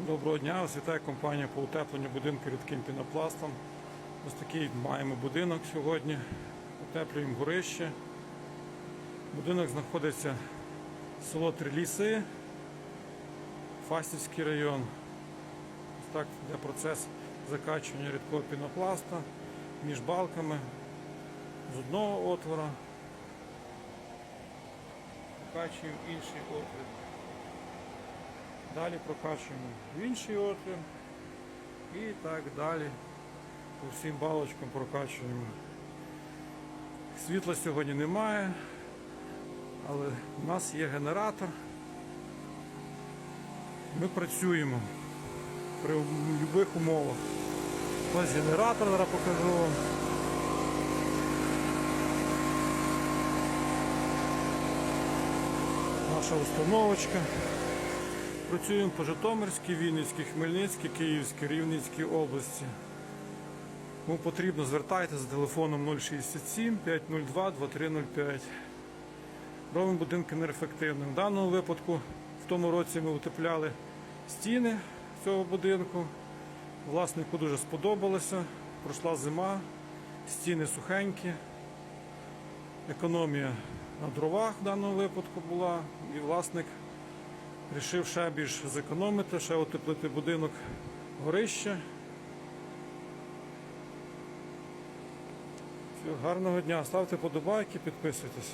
Доброго дня, вас вітає компанія по утепленню будинку рідким пінопластом. Ось такий маємо будинок сьогодні. Утеплюємо горище. Будинок знаходиться в село Триліси, Фастівський район. Ось так йде процес закачування рідкого пінопласта між балками з одного отвора. Закачуємо інший отвір. Далі прокачуємо в інший отвір і так далі по всім балочкам прокачуємо. Світла сьогодні немає, але в нас є генератор. Ми працюємо при будь-яких умовах. Ось генератор зараз покажу вам. Наша установочка. Працюємо по Житомирській, Вінницькій, Хмельницькій, Київській, Рівненській області. Кому потрібно, звертайтеся за телефоном 067 502 2305. Робимо будинки енергоефективним. В даному випадку в тому році ми утепляли стіни цього будинку. Власнику дуже сподобалося. Пройшла зима, стіни сухенькі, економія на дровах в даному випадку була, і власник Рішив ще більш зекономити, ще утеплити будинок горище. Всього гарного дня, ставте подобайки, підписуйтесь.